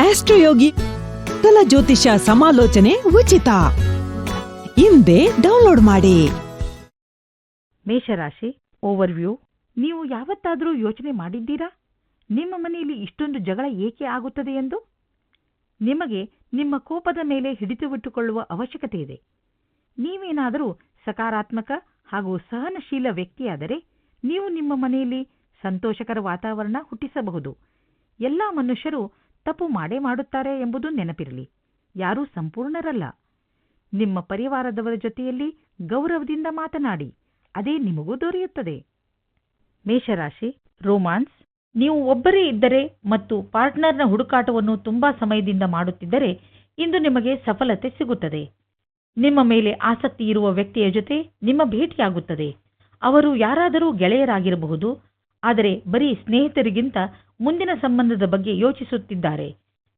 ಆಸ್ಟ್ರೋಯೋಗಿ ಕಲ ಜ್ಯೋತಿಷ ಸಮಾಲೋಚನೆ ಉಚಿತ. ಹಿಂದೆ ಡೌನ್ಲೋಡ್ ಮಾಡಿ. ಮೇಷರಾಶಿ, ಓವರ್ವ್ಯೂ, ನೀವು ಯಾವತ್ತಾದರೂ ಯೋಚನೆ ಮಾಡಿದ್ದೀರಾ? ನಿಮ್ಮ ಮನೆಯಲ್ಲಿ ಇಷ್ಟೊಂದು ಜಗಳ ಏಕೆ ಆಗುತ್ತದೆ ಎಂದು? ನಿಮಗೆ ನಿಮ್ಮ ಕೋಪದ ಮೇಲೆ ಹಿಡಿತವಿಟ್ಟುಕೊಳ್ಳುವ ಅವಶ್ಯಕತೆ ಇದೆ. ನೀವೇನಾದರೂ ಸಕಾರಾತ್ಮಕ ಹಾಗೂ ಸಹನಶೀಲ ವ್ಯಕ್ತಿಯಾದರೆ ನೀವು ನಿಮ್ಮ ಮನೆಯಲ್ಲಿ ಸಂತೋಷಕರ ವಾತಾವರಣ ಹುಟ್ಟಿಸಬಹುದು. ಎಲ್ಲ ಮನುಷ್ಯರು ತಪ್ಪು ಮಾಡೇ ಮಾಡುತ್ತಾರೆ ಎಂಬುದು ನೆನಪಿರಲಿ. ಯಾರೂ ಸಂಪೂರ್ಣರಲ್ಲ. ನಿಮ್ಮ ಪರಿವಾರದವರ ಜೊತೆಯಲ್ಲಿ ಗೌರವದಿಂದ ಮಾತನಾಡಿ, ಅದೇ ನಿಮಗೂ ದೊರೆಯುತ್ತದೆ. ಮೇಷರಾಶಿ, ರೋಮಾನ್ಸ್, ನೀವು ಒಬ್ಬರೇ ಇದ್ದರೆ ಮತ್ತು ಪಾರ್ಟ್ನರ್ನ ಹುಡುಕಾಟವನ್ನು ತುಂಬಾ ಸಮಯದಿಂದ ಮಾಡುತ್ತಿದ್ದರೆ ಇಂದು ನಿಮಗೆ ಸಫಲತೆ ಸಿಗುತ್ತದೆ. ನಿಮ್ಮ ಮೇಲೆ ಆಸಕ್ತಿ ಇರುವ ವ್ಯಕ್ತಿಯ ಜೊತೆ ನಿಮ್ಮ ಭೇಟಿಯಾಗುತ್ತದೆ. ಅವರು ಯಾರಾದರೂ ಗೆಳೆಯರಾಗಿರಬಹುದು ಆದರೆ ಬರೀ ಸ್ನೇಹಿತರಿಗಿಂತ ಮುಂದಿನ ಸಂಬಂಧದ ಬಗ್ಗೆ ಯೋಚಿಸುತ್ತಿದ್ದಾರೆ.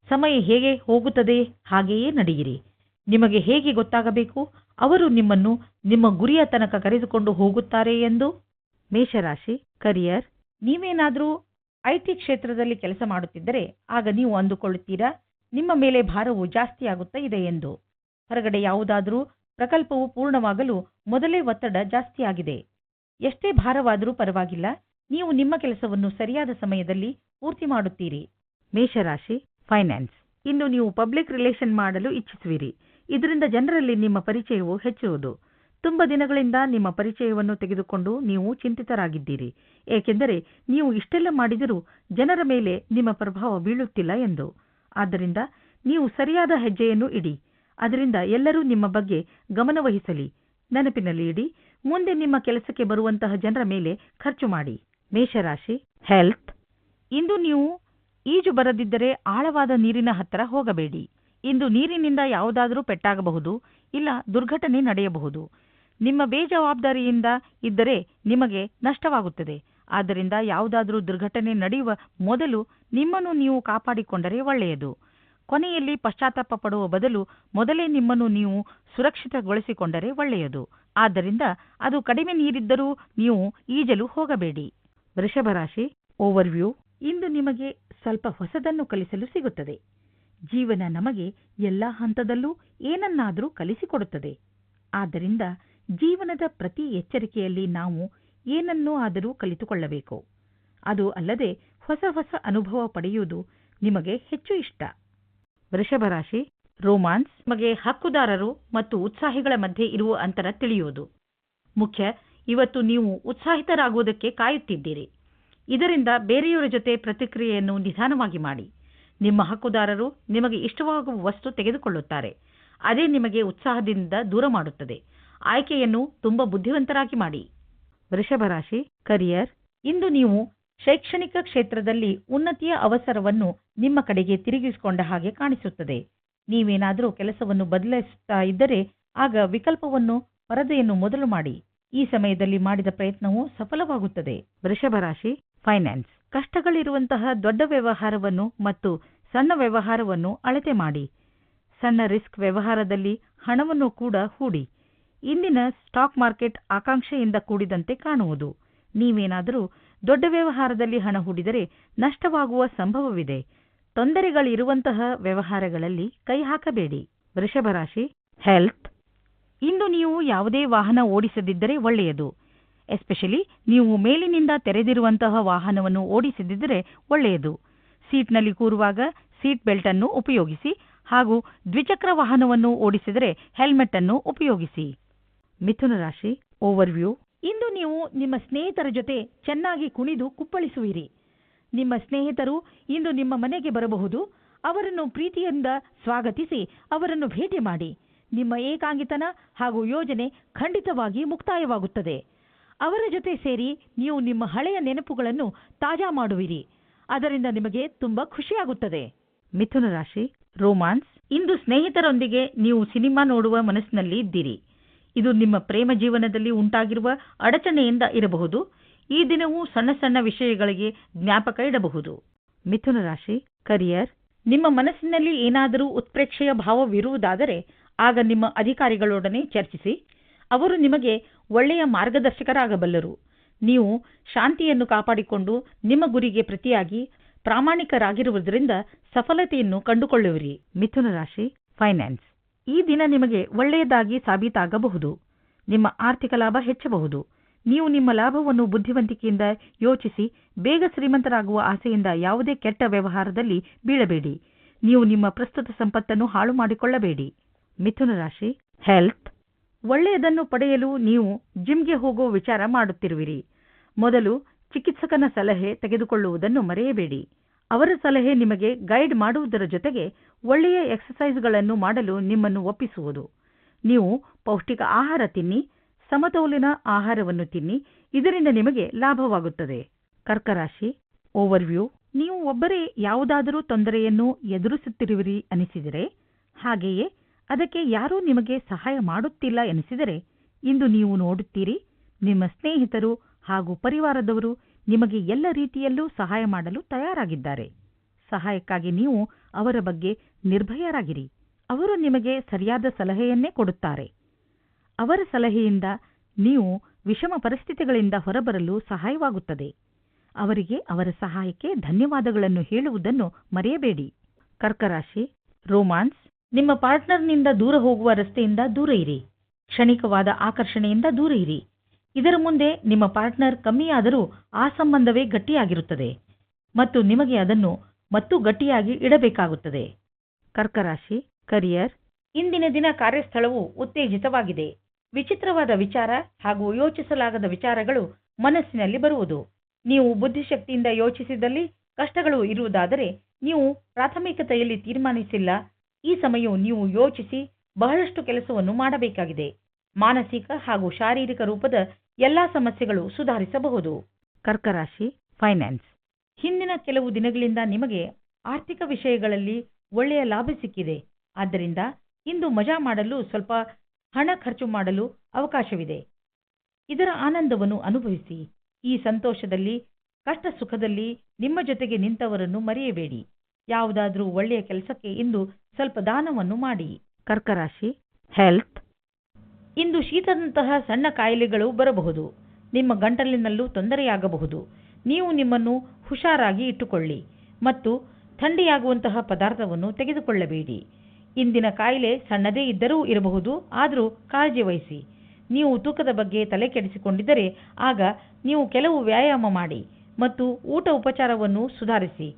ಸಮಯ ಹೇಗೆ ಹೋಗುತ್ತದೆ? ಹಾಗೆಯೇ ನಡೆಯಿರಿ. ನಿಮಗೆ ಹೇಗೆ ಗೊತ್ತಾಗಬೇಕು? ಅವರು ನಿಮ್ಮನ್ನು ನಿಮ್ಮ ಗುರಿಯ ತನಕ ಕರೆದುಕೊಂಡು ಹೋಗುತ್ತಾರೆ ಎಂದು? ಮೇಷರಾಶಿ, ಕರಿಯರ್, ನೀವೇನಾದರೂ ಐಟಿ ಕ್ಷೇತ್ರದಲ್ಲಿ ಕೆಲಸ ಮಾಡುತ್ತಿದ್ದರೆ ಆಗ ನೀವು ಅಂದುಕೊಳ್ಳುತ್ತೀರಾ? ನಿಮ್ಮ ಮೇಲೆ ಭಾರವು ಜಾಸ್ತಿಯಾಗುತ್ತಾ ಇದೆ ಎಂದು? ಹೊರಗಡೆ ಯಾವುದಾದರೂ ಪ್ರಕಲ್ಪವು ಪೂರ್ಣವಾಗಲು ಮೊದಲೇ ಒತ್ತಡ ಜಾಸ್ತಿಯಾಗಿದೆ ಎಷ್ಟೇ ಭಾರವಾದರೂ ಪರವಾಗಿಲ್ಲ. ನೀವು ನಿಮ್ಮ ಕೆಲಸವನ್ನು ಸರಿಯಾದ ಸಮಯದಲ್ಲಿ ಪೂರ್ತಿ ಮಾಡುತ್ತೀರಿ. ಮೇಷರಾಶಿ ಫೈನಾನ್ಸ್ ಇಂದು ನೀವು ಪಬ್ಲಿಕ್ ರಿಲೇಷನ್ ಮಾಡಲು ಇಚ್ಛಿಸುವಿರಿ. ಇದರಿಂದ ಜನರಲ್ಲಿ ನಿಮ್ಮ ಪರಿಚಯವು ಹೆಚ್ಚುವುದು. ತುಂಬ ದಿನಗಳಿಂದ ನಿಮ್ಮ ಪರಿಚಯವನ್ನು ತೆಗೆದುಕೊಂಡು ನೀವು ಚಿಂತಿತರಾಗಿದ್ದೀರಿ. ಏಕೆಂದರೆ ನೀವು ಇಷ್ಟೆಲ್ಲ ಮಾಡಿದರೂ ಜನರ ಮೇಲೆ ನಿಮ್ಮ ಪ್ರಭಾವ ಬೀಳುತ್ತಿಲ್ಲ ಎಂದು. ಆದ್ದರಿಂದ ನೀವು ಸರಿಯಾದ ಹೆಜ್ಜೆಯನ್ನು ಇಡಿ. ಅದರಿಂದ ಎಲ್ಲರೂ ನಿಮ್ಮ ಬಗ್ಗೆ ಗಮನವಹಿಸಲಿ ನೆನಪಿನಲ್ಲಿ ಇಡಿ. ಮುಂದೆ ನಿಮ್ಮ ಕೆಲಸಕ್ಕೆ ಬರುವಂತಹ ಜನರ ಮೇಲೆ ಖರ್ಚು ಮಾಡಿ. ಮೇಷರಾಶಿ ಹೆಲ್ತ್ ಇಂದು ನೀವು ಈಜು ಬರದಿದ್ದರೆ ಆಳವಾದ ನೀರಿನ ಹತ್ತಿರ ಹೋಗಬೇಡಿ. ಇಂದು ನೀರಿನಿಂದ ಯಾವುದಾದರೂ ಪೆಟ್ಟಾಗಬಹುದು, ಇಲ್ಲ ದುರ್ಘಟನೆ ನಡೆಯಬಹುದು. ನಿಮ್ಮ ಬೇಜವಾಬ್ದಾರಿಯಿಂದ ಇದ್ದರೆ ನಿಮಗೆ ನಷ್ಟವಾಗುತ್ತದೆ. ಆದ್ದರಿಂದ ಯಾವುದಾದರೂ ದುರ್ಘಟನೆ ನಡೆಯುವ ಮೊದಲು ನಿಮ್ಮನ್ನು ನೀವು ಕಾಪಾಡಿಕೊಂಡರೆ ಒಳ್ಳೆಯದು. ಕೊನೆಯಲ್ಲಿ ಪಶ್ಚಾತ್ತಾಪ ಪಡುವ ಬದಲು ಮೊದಲೇ ನಿಮ್ಮನ್ನು ನೀವು ಸುರಕ್ಷಿತಗೊಳಿಸಿಕೊಂಡರೆ ಒಳ್ಳೆಯದು. ಆದ್ದರಿಂದ ಅದು ಕಡಿಮೆ ನೀರಿದ್ದರೂ ನೀವು ಈಜಲು ಹೋಗಬೇಡಿ. ವೃಷಭರಾಶಿ ಓವರ್ವ್ಯೂ ಇಂದು ನಿಮಗೆ ಸ್ವಲ್ಪ ಹೊಸದನ್ನು ಕಲಿಸಲು ಸಿಗುತ್ತದೆ. ಜೀವನ ನಮಗೆ ಎಲ್ಲ ಹಂತದಲ್ಲೂ ಏನನ್ನಾದರೂ ಕಲಿಸಿಕೊಡುತ್ತದೆ. ಆದ್ದರಿಂದ ಜೀವನದ ಪ್ರತಿ ಎಚ್ಚರಿಕೆಯಲ್ಲಿ ನಾವು ಏನನ್ನೂ ಆದರೂ ಕಲಿತುಕೊಳ್ಳಬೇಕು. ಅದು ಅಲ್ಲದೆ ಹೊಸ ಹೊಸ ಅನುಭವ ಪಡೆಯುವುದು ನಿಮಗೆ ಹೆಚ್ಚು ಇಷ್ಟ. ವೃಷಭರಾಶಿ ರೋಮಾನ್ಸ್ ನಿಮಗೆ ಹಕ್ಕುದಾರರು ಮತ್ತು ಉತ್ಸಾಹಿಗಳ ಮಧ್ಯೆ ಇರುವ ಅಂತರ ತಿಳಿಯುವುದು. ಮುಖ್ಯ ಇವತ್ತು ನೀವು ಉತ್ಸಾಹಿತರಾಗುವುದಕ್ಕೆ ಕಾಯುತ್ತಿದ್ದೀರಿ. ಇದರಿಂದ ಬೇರೆಯವರ ಜೊತೆ ಪ್ರತಿಕ್ರಿಯೆಯನ್ನು ನಿಧಾನವಾಗಿ ಮಾಡಿ. ನಿಮ್ಮ ಹಕ್ಕುದಾರರು ನಿಮಗೆ ಇಷ್ಟವಾಗುವ ವಸ್ತು ತೆಗೆದುಕೊಳ್ಳುತ್ತಾರೆ. ಅದೇ ನಿಮಗೆ ಉತ್ಸಾಹದಿಂದ ದೂರ ಮಾಡುತ್ತದೆ. ಆಯ್ಕೆಯನ್ನು ತುಂಬಾ ಬುದ್ಧಿವಂತರಾಗಿ ಮಾಡಿ. ವೃಷಭರಾಶಿ ಕರಿಯರ್ ಇಂದು ನೀವು ಶೈಕ್ಷಣಿಕ ಕ್ಷೇತ್ರದಲ್ಲಿ ಉನ್ನತಿಯ ಅವಸರವನ್ನು ನಿಮ್ಮ ಕಡೆಗೆ ತಿರುಗಿಸಿಕೊಂಡ ಹಾಗೆ ಕಾಣಿಸುತ್ತದೆ. ನೀವೇನಾದರೂ ಕೆಲಸವನ್ನು ಬದಲಾಯಿಸುತ್ತಾ ಇದ್ದರೆ ಆಗ ವಿಕಲ್ಪವನ್ನು ಪರದೆಯನ್ನು ಮೊದಲು ಮಾಡಿ. ಈ ಸಮಯದಲ್ಲಿ ಮಾಡಿದ ಪ್ರಯತ್ನವು ಸಫಲವಾಗುತ್ತದೆ. ವೃಷಭರಾಶಿ ಫೈನಾನ್ಸ್ ಕಷ್ಟಗಳಿರುವಂತಹ ದೊಡ್ಡ ವ್ಯವಹಾರವನ್ನು ಮತ್ತು ಸಣ್ಣ ವ್ಯವಹಾರವನ್ನು ಅಳತೆ ಮಾಡಿ. ಸಣ್ಣ ರಿಸ್ಕ್ ವ್ಯವಹಾರದಲ್ಲಿ ಹಣವನ್ನು ಕೂಡ ಹೂಡಿ. ಇಂದಿನ ಸ್ಟಾಕ್ ಮಾರ್ಕೆಟ್ ಆಕಾಂಕ್ಷೆಯಿಂದ ಕೂಡಿದಂತೆ ಕಾಣುವುದು. ನೀವೇನಾದರೂ ದೊಡ್ಡ ವ್ಯವಹಾರದಲ್ಲಿ ಹಣ ಹೂಡಿದರೆ ನಷ್ಟವಾಗುವ ಸಂಭವವಿದೆ. ತೊಂದರೆಗಳಿರುವಂತಹ ವ್ಯವಹಾರಗಳಲ್ಲಿ ಕೈ ಹಾಕಬೇಡಿ. ವೃಷಭರಾಶಿ ಹೆಲ್ತ್ ಇಂದು ನೀವು ಯಾವುದೇ ವಾಹನ ಓಡಿಸದಿದ್ದರೆ ಒಳ್ಳೆಯದು. ಎಸ್ಪೆಷಲಿ ನೀವು ಮೇಲಿನಿಂದ ತೆರೆದಿರುವಂತಹ ವಾಹನವನ್ನು ಓಡಿಸದಿದ್ದರೆ ಒಳ್ಳೆಯದು. ಸೀಟ್ನಲ್ಲಿ ಕೂರುವಾಗ ಸೀಟ್ ಬೆಲ್ಟ್ ಅನ್ನು ಉಪಯೋಗಿಸಿ ಹಾಗೂ ದ್ವಿಚಕ್ರ ವಾಹನವನ್ನು ಓಡಿಸಿದರೆ ಹೆಲ್ಮೆಟ್ ಅನ್ನು ಉಪಯೋಗಿಸಿ. ಮಿಥುನ ರಾಶಿ, ಓವರ್ವ್ಯೂ. ಇಂದು ನೀವು ನಿಮ್ಮ ಸ್ನೇಹಿತರ ಜೊತೆ ಚೆನ್ನಾಗಿ ಕುಣಿದು ಕುಪ್ಪಳಿಸುವಿರಿ. ನಿಮ್ಮ ಸ್ನೇಹಿತರು ಇಂದು ನಿಮ್ಮ ಮನೆಗೆ ಬರಬಹುದು. ಅವರನ್ನು ಪ್ರೀತಿಯಿಂದ ಸ್ವಾಗತಿಸಿ ಅವರನ್ನು ಭೇಟಿ ಮಾಡಿ. ನಿಮ್ಮ ಏಕಾಂಗಿತನ ಹಾಗೂ ಯೋಜನೆ ಖಂಡಿತವಾಗಿ ಮುಕ್ತಾಯವಾಗುತ್ತದೆ. ಅವರ ಜೊತೆ ಸೇರಿ ನೀವು ನಿಮ್ಮ ಹಳೆಯ ನೆನಪುಗಳನ್ನು ತಾಜಾ ಮಾಡುವಿರಿ. ಅದರಿಂದ ನಿಮಗೆ ತುಂಬಾ ಖುಷಿಯಾಗುತ್ತದೆ. ಮಿಥುನ ರಾಶಿ, ರೋಮಾನ್ಸ್. ಇಂದು ಸ್ನೇಹಿತರೊಂದಿಗೆ ನೀವು ಸಿನಿಮಾ ನೋಡುವ ಮನಸ್ಸಿನಲ್ಲಿ ಇದ್ದೀರಿ. ಇದು ನಿಮ್ಮ ಪ್ರೇಮ ಜೀವನದಲ್ಲಿ ಉಂಟಾಗಿರುವ ಅಡಚಣೆಯಿಂದ ಇರಬಹುದು. ಈ ದಿನವೂ ಸಣ್ಣ ಸಣ್ಣ ವಿಷಯಗಳಿಗೆ ಜ್ಞಾಪಕ ಇಡಬಹುದು. ಮಿಥುನ ರಾಶಿ, ಕರಿಯರ್. ನಿಮ್ಮ ಮನಸ್ಸಿನಲ್ಲಿ ಏನಾದರೂ ಉತ್ಪ್ರೇಕ್ಷೆಯ ಭಾವವಿರುವುದಾದರೆ ಆಗ ನಿಮ್ಮ ಅಧಿಕಾರಿಗಳೊಡನೆ ಚರ್ಚಿಸಿ, ಅವರು ನಿಮಗೆ ಒಳ್ಳೆಯ ಮಾರ್ಗದರ್ಶಕರಾಗಬಲ್ಲರು. ನೀವು ಶಾಂತಿಯನ್ನು ಕಾಪಾಡಿಕೊಂಡು ನಿಮ್ಮ ಗುರಿಗೆ ಪ್ರತಿಯಾಗಿ ಪ್ರಾಮಾಣಿಕರಾಗಿರುವುದರಿಂದ ಸಫಲತೆಯನ್ನು ಕಂಡುಕೊಳ್ಳುವಿರಿ. ಮಿಥುನ ರಾಶಿ ಫೈನಾನ್ಸ್ ಈ ದಿನ ನಿಮಗೆ ಒಳ್ಳೆಯದಾಗಿ ಸಾಬೀತಾಗಬಹುದು. ನಿಮ್ಮ ಆರ್ಥಿಕ ಲಾಭ ಹೆಚ್ಚಬಹುದು. ನೀವು ನಿಮ್ಮ ಲಾಭವನ್ನು ಬುದ್ಧಿವಂತಿಕೆಯಿಂದ ಯೋಚಿಸಿ, ಬೇಗ ಶ್ರೀಮಂತರಾಗುವ ಆಸೆಯಿಂದ ಯಾವುದೇ ಕೆಟ್ಟ ವ್ಯವಹಾರದಲ್ಲಿ ಬೀಳಬೇಡಿ. ನೀವು ನಿಮ್ಮ ಪ್ರಸ್ತುತ ಸಂಪತ್ತನ್ನು ಹಾಳು ಮಾಡಿಕೊಳ್ಳಬೇಡಿ ಮಿಥುನ ರಾಶಿ ಹೆಲ್ತ್ ಒಳ್ಳೆಯದನ್ನು ಪಡೆಯಲು ನೀವು ಜಿಮ್ಗೆ ಹೋಗುವ ವಿಚಾರ ಮಾಡುತ್ತಿರುವಿರಿ. ಮೊದಲು ಚಿಕಿತ್ಸಕನ ಸಲಹೆ ತೆಗೆದುಕೊಳ್ಳುವುದನ್ನು ಮರೆಯಬೇಡಿ. ಅವರ ಸಲಹೆ ನಿಮಗೆ ಗೈಡ್ ಮಾಡುವುದರ ಜೊತೆಗೆ ಒಳ್ಳೆಯ ಎಕ್ಸಸೈಸ್ಗಳನ್ನು ಮಾಡಲು ನಿಮ್ಮನ್ನು ಒಪ್ಪಿಸುವುದು. ನೀವು ಪೌಷ್ಟಿಕ ಆಹಾರ ತಿನ್ನಿ, ಸಮತೋಲಿನ ಆಹಾರವನ್ನು ತಿನ್ನಿ, ಇದರಿಂದ ನಿಮಗೆ ಲಾಭವಾಗುತ್ತದೆ. ಕರ್ಕರಾಶಿ ಓವರ್ವ್ಯೂ ನೀವು ಒಬ್ಬರೇ ಯಾವುದಾದರೂ ತೊಂದರೆಯನ್ನು ಎದುರಿಸುತ್ತಿರುವಿರಿ ಅನಿಸಿದರೆ ಹಾಗೆಯೇ ಅದಕ್ಕೆ ಯಾರೂ ನಿಮಗೆ ಸಹಾಯ ಮಾಡುತ್ತಿಲ್ಲ ಎನಿಸಿದರೆ ಇಂದು ನೀವು ನೋಡುತ್ತೀರಿ, ನಿಮ್ಮ ಸ್ನೇಹಿತರು ಹಾಗೂ ಪರಿವಾರದವರು ನಿಮಗೆ ಎಲ್ಲ ರೀತಿಯಲ್ಲೂ ಸಹಾಯ ಮಾಡಲು ತಯಾರಾಗಿದ್ದಾರೆ. ಸಹಾಯಕ್ಕಾಗಿ ನೀವು ಅವರ ಬಗ್ಗೆ ನಿರ್ಭಯರಾಗಿರಿ. ಅವರು ನಿಮಗೆ ಸರಿಯಾದ ಸಲಹೆಯನ್ನೇ ಕೊಡುತ್ತಾರೆ. ಅವರ ಸಲಹೆಯಿಂದ ನೀವು ವಿಷಮ ಪರಿಸ್ಥಿತಿಗಳಿಂದ ಹೊರಬರಲು ಸಹಾಯವಾಗುತ್ತದೆ. ಅವರಿಗೆ ಅವರ ಸಹಾಯಕ್ಕೆ ಧನ್ಯವಾದಗಳನ್ನು ಹೇಳುವುದನ್ನು ಮರೆಯಬೇಡಿ. ಕರ್ಕರಾಶಿ, ರೋಮಾನ್ಸ್ ನಿಮ್ಮ ಪಾರ್ಟ್ನರ್ನಿಂದ ದೂರ ಹೋಗುವ ರಸ್ತೆಯಿಂದ ದೂರ ಇರಿ. ಕ್ಷಣಿಕವಾದ ಆಕರ್ಷಣೆಯಿಂದ ದೂರ ಇರಿ. ಇದರ ಮುಂದೆ ನಿಮ್ಮ ಪಾರ್ಟ್ನರ್ ಕಮ್ಮಿಯಾದರೂ ಆ ಸಂಬಂಧವೇ ಗಟ್ಟಿಯಾಗಿರುತ್ತದೆ ಮತ್ತು ನಿಮಗೆ ಅದನ್ನು ಮತ್ತು ಗಟ್ಟಿಯಾಗಿ ಇಡಬೇಕಾಗುತ್ತದೆ. ಕರ್ಕರಾಶಿ, ಕರಿಯರ್, ಇಂದಿನ ದಿನ ಕಾರ್ಯಸ್ಥಳವು ಉತ್ತೇಜಿತವಾಗಿದೆ. ವಿಚಿತ್ರವಾದ ವಿಚಾರ ಹಾಗೂ ಯೋಚಿಸಲಾಗದ ವಿಚಾರಗಳು ಮನಸ್ಸಿನಲ್ಲಿ ಬರುವುದು. ನೀವು ಬುದ್ಧಿಶಕ್ತಿಯಿಂದ ಯೋಚಿಸಿದಲ್ಲಿ ಕಷ್ಟಗಳು ಇರುವುದಾದರೆ ನೀವು ಪ್ರಾಥಮಿಕತೆಯಲ್ಲಿ ತೀರ್ಮಾನಿಸಿಲ್ಲ ಈ ಸಮಯವು ನೀವು ಯೋಚಿಸಿ ಬಹಳಷ್ಟು ಕೆಲಸವನ್ನು ಮಾಡಬೇಕಾಗಿದೆ. ಮಾನಸಿಕ ಹಾಗೂ ಶಾರೀರಿಕ ರೂಪದ ಎಲ್ಲಾ ಸಮಸ್ಯೆಗಳು ಸುಧಾರಿಸಬಹುದು. ಕರ್ಕರಾಶಿ ಫೈನಾನ್ಸ್ ಹಿಂದಿನ ಕೆಲವು ದಿನಗಳಿಂದ ನಿಮಗೆ ಆರ್ಥಿಕ ವಿಷಯಗಳಲ್ಲಿ ಒಳ್ಳೆಯ ಲಾಭ ಸಿಕ್ಕಿದೆ. ಆದ್ದರಿಂದ ಇಂದು ಮಜಾ ಮಾಡಲು ಸ್ವಲ್ಪ ಹಣ ಖರ್ಚು ಮಾಡಲು ಅವಕಾಶವಿದೆ. ಇದರ ಆನಂದವನ್ನು ಅನುಭವಿಸಿ. ಈ ಸಂತೋಷದಲ್ಲಿ ಕಷ್ಟ ಸುಖದಲ್ಲಿ ನಿಮ್ಮ ಜೊತೆಗೆ ನಿಂತವರನ್ನು ಮರೆಯಬೇಡಿ. ಯಾವುದಾದ್ರೂ ಒಳ್ಳೆಯ ಕೆಲಸಕ್ಕೆ ಇಂದು ಸ್ವಲ್ಪ ದಾನವನ್ನು ಮಾಡಿ. ಕರ್ಕರಾಶಿ ಹೆಲ್ತ್ ಇಂದು ಶೀತದಂತಹ ಸಣ್ಣ ಕಾಯಿಲೆಗಳು ಬರಬಹುದು. ನಿಮ್ಮ ಗಂಟಲಿನಲ್ಲೂ ತೊಂದರೆಯಾಗಬಹುದು. ನೀವು ನಿಮ್ಮನ್ನು ಹುಷಾರಾಗಿ ಇಟ್ಟುಕೊಳ್ಳಿ ಮತ್ತು ಥಂಡಿಯಾಗುವಂತಹ ಪದಾರ್ಥವನ್ನು ತೆಗೆದುಕೊಳ್ಳಬೇಡಿ. ಇಂದಿನ ಕಾಯಿಲೆ ಸಣ್ಣದೇ ಇದ್ದರೂ ಇರಬಹುದು, ಆದರೂ ಕಾಳಜಿ ವಹಿಸಿ. ನೀವು ತೂಕದ ಬಗ್ಗೆ ತಲೆ ಕೆಡಿಸಿಕೊಂಡಿದ್ದರೆ ಆಗ ನೀವು ಕೆಲವು ವ್ಯಾಯಾಮ ಮಾಡಿ ಮತ್ತು ಊಟ ಉಪಚಾರವನ್ನು ಸುಧಾರಿಸಿ.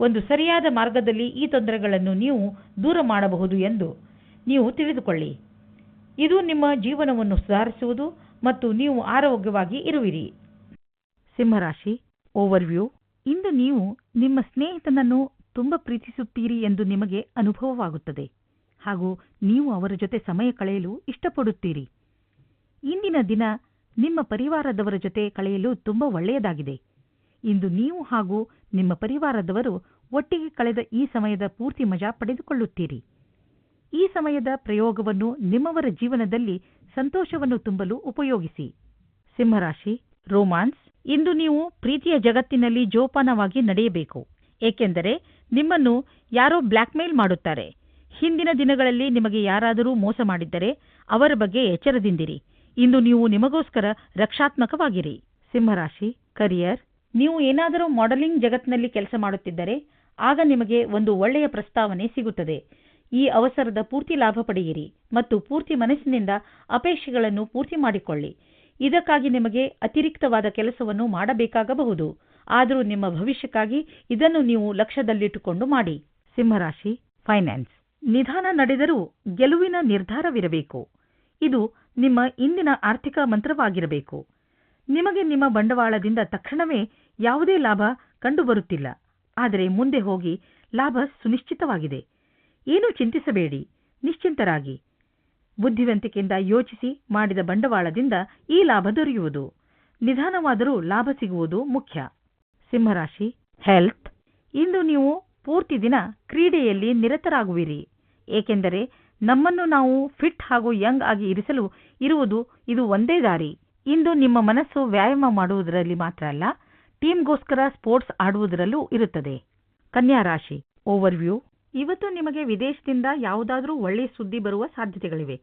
ಒಂದು ಸರಿಯಾದ ಮಾರ್ಗದಲ್ಲಿ ಈ ತೊಂದರೆಗಳನ್ನು ನೀವು ದೂರ ಮಾಡಬಹುದು ಎಂದು ನೀವು ತಿಳಿದುಕೊಳ್ಳಿ. ಇದು ನಿಮ್ಮ ಜೀವನವನ್ನು ಸುಧಾರಿಸುವುದು ಮತ್ತು ನೀವು ಆರೋಗ್ಯವಾಗಿ ಇರುವಿರಿ. ಸಿಂಹರಾಶಿ ಓವರ್ವ್ಯೂ ಇಂದು ನೀವು ನಿಮ್ಮ ಸ್ನೇಹಿತನನ್ನು ತುಂಬ ಪ್ರೀತಿಸುತ್ತೀರಿ ಎಂದು ನಿಮಗೆ ಅನುಭವವಾಗುತ್ತದೆ. ಹಾಗೂ ನೀವು ಅವರ ಜೊತೆ ಸಮಯ ಕಳೆಯಲು ಇಷ್ಟಪಡುತ್ತೀರಿ. ಇಂದಿನ ದಿನ ನಿಮ್ಮ ಪರಿವಾರದವರ ಜೊತೆ ಕಳೆಯಲು ತುಂಬ ಒಳ್ಳೆಯದಾಗಿದೆ. ಇಂದು ನೀವು ಹಾಗೂ ನಿಮ್ಮ ಪರಿವಾರದವರು ಒಟ್ಟಿಗೆ ಕಳೆದ ಈ ಸಮಯದ ಪೂರ್ತಿ ಮಜಾ ಪಡೆದುಕೊಳ್ಳುತ್ತೀರಿ. ಈ ಸಮಯದ ಪ್ರಯೋಗವನ್ನು ನಿಮ್ಮವರ ಜೀವನದಲ್ಲಿ ಸಂತೋಷವನ್ನು ತುಂಬಲು ಉಪಯೋಗಿಸಿ. ಸಿಂಹರಾಶಿ, ರೋಮಾನ್ಸ್, ಇಂದು ನೀವು ಪ್ರೀತಿಯ ಜಗತ್ತಿನಲ್ಲಿ ಜೋಪಾನವಾಗಿ ನಡೆಯಬೇಕು. ಏಕೆಂದರೆ ನಿಮ್ಮನ್ನು ಯಾರೋ ಬ್ಲ್ಯಾಕ್ಮೇಲ್ ಮಾಡುತ್ತಾರೆ. ಹಿಂದಿನ ದಿನಗಳಲ್ಲಿ ನಿಮಗೆ ಯಾರಾದರೂ ಮೋಸ ಮಾಡಿದ್ದರೆ ಅವರ ಬಗ್ಗೆ ಎಚ್ಚರದಿಂದಿರಿ. ಇಂದು ನೀವು ನಿಮಗೋಸ್ಕರ ರಕ್ಷಾತ್ಮಕವಾಗಿರಿ. ಸಿಂಹರಾಶಿ, ಕರಿಯರ್ ನೀವು ಏನಾದರೂ ಮಾಡೆಲಿಂಗ್ ಜಗತ್ತಿನಲ್ಲಿ ಕೆಲಸ ಮಾಡುತ್ತಿದ್ದರೆ ಆಗ ನಿಮಗೆ ಒಂದು ಒಳ್ಳೆಯ ಪ್ರಸ್ತಾವನೆ ಸಿಗುತ್ತದೆ. ಈ ಅವಸರದ ಪೂರ್ತಿ ಲಾಭ ಪಡೆಯಿರಿ ಮತ್ತು ಪೂರ್ತಿ ಮನಸ್ಸಿನಿಂದ ಅಪೇಕ್ಷೆಗಳನ್ನು ಪೂರ್ತಿ ಮಾಡಿಕೊಳ್ಳಿ. ಇದಕ್ಕಾಗಿ ನಿಮಗೆ ಅತಿರಿಕ್ತವಾದ ಕೆಲಸವನ್ನು ಮಾಡಬೇಕಾಗಬಹುದು. ಆದರೂ ನಿಮ್ಮ ಭವಿಷ್ಯಕ್ಕಾಗಿ ಇದನ್ನು ನೀವು ಲಕ್ಷ್ಯದಲ್ಲಿಟ್ಟುಕೊಂಡು ಮಾಡಿ. ಸಿಂಹರಾಶಿ, ಫೈನಾನ್ಸ್. ನಿಧಾನ ನಡೆದರೂ ಗೆಲುವಿನ ನಿರ್ಧಾರವಿರಬೇಕು. ಇದು ನಿಮ್ಮ ಇಂದಿನ ಆರ್ಥಿಕ ಮಂತ್ರವಾಗಿರಬೇಕು. ನಿಮಗೆ ನಿಮ್ಮ ಬಂಡವಾಳದಿಂದ ತಕ್ಷಣವೇ ಯಾವುದೇ ಲಾಭ ಕಂಡುಬರುತ್ತಿಲ್ಲ. ಆದರೆ ಮುಂದೆ ಹೋಗಿ ಲಾಭ ಸುನಿಶ್ಚಿತವಾಗಿದೆ. ಏನೂ ಚಿಂತಿಸಬೇಡಿ, ನಿಶ್ಚಿಂತರಾಗಿ. ಬುದ್ಧಿವಂತಿಕೆಯಿಂದ ಯೋಚಿಸಿ ಮಾಡಿದ ಬಂಡವಾಳದಿಂದ ಈ ಲಾಭ ದೊರೆಯುವುದು. ನಿಧಾನವಾದರೂ ಲಾಭ ಸಿಗುವುದು ಮುಖ್ಯ. ಸಿಂಹರಾಶಿ ಹೆಲ್ತ್ ಇಂದು ನೀವು ಪೂರ್ತಿ ದಿನ ಕ್ರೀಡೆಯಲ್ಲಿ ನಿರತರಾಗುವಿರಿ. ಏಕೆಂದರೆ ನಮ್ಮನ್ನು ನಾವು ಫಿಟ್ ಹಾಗೂ ಯಂಗ್ ಆಗಿ ಇರಿಸಲು ಇರುವುದು ಇದು ಒಂದೇ ದಾರಿ. ಇಂದು ನಿಮ್ಮ ಮನಸ್ಸು ವ್ಯಾಯಾಮ ಮಾಡುವುದರಲ್ಲಿ ಮಾತ್ರ ಅಲ್ಲ ಟೀಮ್ಗೋಸ್ಕರ ಸ್ಪೋರ್ಟ್ಸ್ ಆಡುವುದರಲ್ಲೂ ಇರುತ್ತದೆ. ಕನ್ಯಾ ರಾಶಿ, ಓವರ್ವ್ಯೂ. ಇವತ್ತು ನಿಮಗೆ ವಿದೇಶದಿಂದ ಯಾವುದಾದರೂ ಒಳ್ಳೆಯ ಸುದ್ದಿ ಬರುವ ಸಾಧ್ಯತೆಗಳಿವೆ.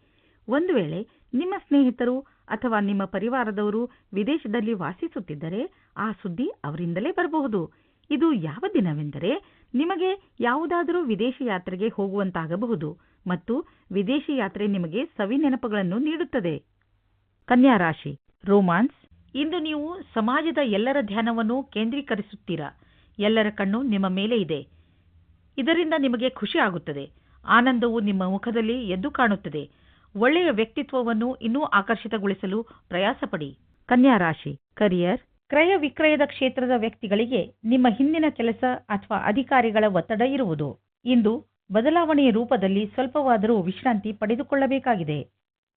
ಒಂದು ವೇಳೆ ನಿಮ್ಮ ಸ್ನೇಹಿತರು ಅಥವಾ ನಿಮ್ಮ ಪರಿವಾರದವರು ವಿದೇಶದಲ್ಲಿ ವಾಸಿಸುತ್ತಿದ್ದರೆ ಆ ಸುದ್ದಿ ಅವರಿಂದಲೇ ಬರಬಹುದು. ಇದು ಯಾವ ದಿನವೆಂದರೆ ನಿಮಗೆ ಯಾವುದಾದರೂ ವಿದೇಶಿ ಯಾತ್ರೆಗೆ ಹೋಗುವಂತಾಗಬಹುದು ಮತ್ತು ವಿದೇಶಿ ಯಾತ್ರೆ ನಿಮಗೆ ಸವಿ ನೆನಪುಗಳನ್ನು ನೀಡುತ್ತದೆ. ಕನ್ಯಾ ರಾಶಿ, ರೋಮಾನ್ಸ್. ಇಂದು ನೀವು ಸಮಾಜದ ಎಲ್ಲರ ಧ್ಯಾನವನ್ನು ಕೇಂದ್ರೀಕರಿಸುತ್ತೀರಾ? ಎಲ್ಲರ ಕಣ್ಣು ನಿಮ್ಮ ಮೇಲೆ ಇದೆ. ಇದರಿಂದ ನಿಮಗೆ ಖುಷಿ ಆಗುತ್ತದೆ. ಆನಂದವು ನಿಮ್ಮ ಮುಖದಲ್ಲಿ ಎದ್ದು ಕಾಣುತ್ತದೆ. ಒಳ್ಳೆಯ ವ್ಯಕ್ತಿತ್ವವನ್ನು ಇನ್ನೂ ಆಕರ್ಷಿತಗೊಳಿಸಲು ಪ್ರಯಾಸಪಡಿ. ಕನ್ಯಾ ರಾಶಿ, ಕರಿಯರ್. ಕ್ರಯ ವಿಕ್ರಯದ ಕ್ಷೇತ್ರದ ವ್ಯಕ್ತಿಗಳಿಗೆ ನಿಮ್ಮ ಹಿಂದಿನ ಕೆಲಸ ಅಥವಾ ಅಧಿಕಾರಿಗಳ ಒತ್ತಡ ಇರುವುದು. ಇಂದು ಬದಲಾವಣೆಯ ರೂಪದಲ್ಲಿ ಸ್ವಲ್ಪವಾದರೂ ವಿಶ್ರಾಂತಿ ಪಡೆದುಕೊಳ್ಳಬೇಕಾಗಿದೆ.